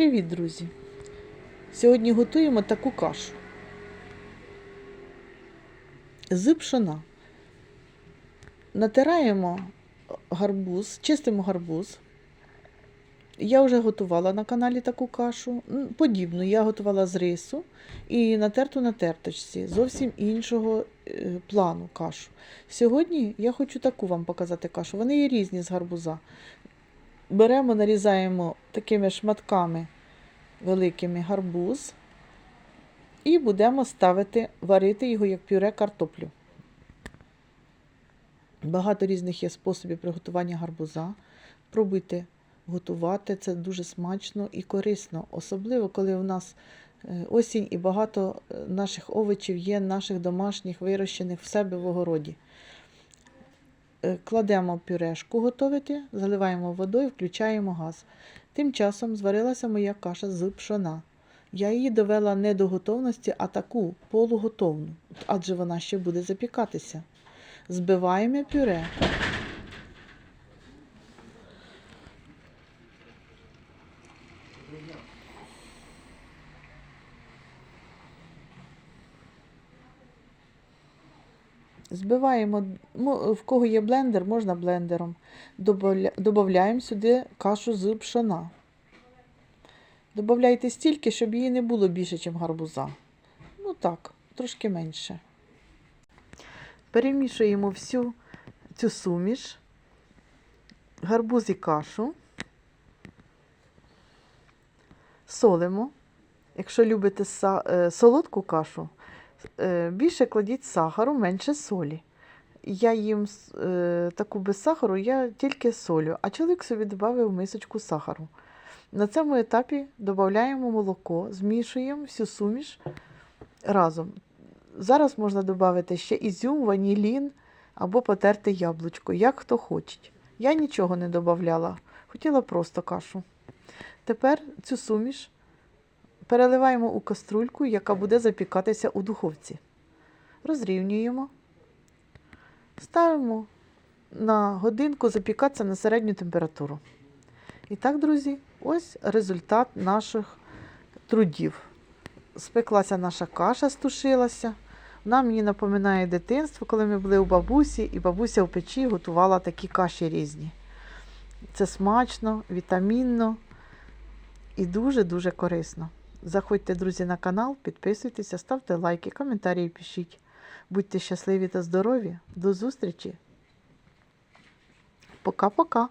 Привіт, друзі! Сьогодні готуємо таку кашу з пшона. Натираємо гарбуз, чистимо гарбуз. Я вже готувала на каналі таку кашу. Подібну, я готувала з рису і натерту на терточці, зовсім іншого е, плану кашу. Сьогодні я хочу таку вам показати кашу. Вони є різні з гарбуза. Беремо, нарізаємо такими шматками великими гарбуз і будемо ставити, варити його як пюре картоплю. Багато різних є способів приготування гарбуза. Пробуйте готувати, це дуже смачно і корисно, особливо коли у нас е, осінь і багато е, наших овочів є, наших домашніх, вирощених в себе в огороді. Е, Кладемо пюрешку готувати, заливаємо водою, включаємо газ. Тим часом зварилася моя каша з пшона. Я її довела не до готовності, а таку полуготовну, адже вона ще буде запікатися. Збиваємо пюре. Збиваємо, в кого є блендер, можна блендером. Добавляємо сюди кашу з пшона. Добавляйте стільки, щоб її не було більше, ніж гарбуза. Ну так, трошки менше. Перемішуємо всю цю суміш, гарбуз і кашу. Солимо. Якщо любите е, солодку кашу, більше кладіть сахару, менше солі. Я їм е, таку без сахару, я тільки солю, а чоловік собі додав мисочку сахару. На цьому етапі додаємо молоко, змішуємо всю суміш разом. Зараз можна додати ще ізюм, ванілін або потерте яблучко, як хто хоче. Я нічого не додавала, хотіла просто кашу. Тепер цю суміш переливаємо у каструльку, яка буде запікатися у духовці. Розрівнюємо, ставимо на годинку запікатися на середню температуру. І так, друзі, ось результат наших трудів. Спеклася наша каша, стушилася. Вона мені напоминає дитинство, коли ми були у бабусі, і бабуся в печі готувала такі каші різні. Це смачно, вітамінно і дуже-дуже корисно. Заходьте, друзі, на канал, підписуйтеся, ставте лайки, коментарі пишіть. Будьте щасливі та здорові. До зустрічі. Пока-пока.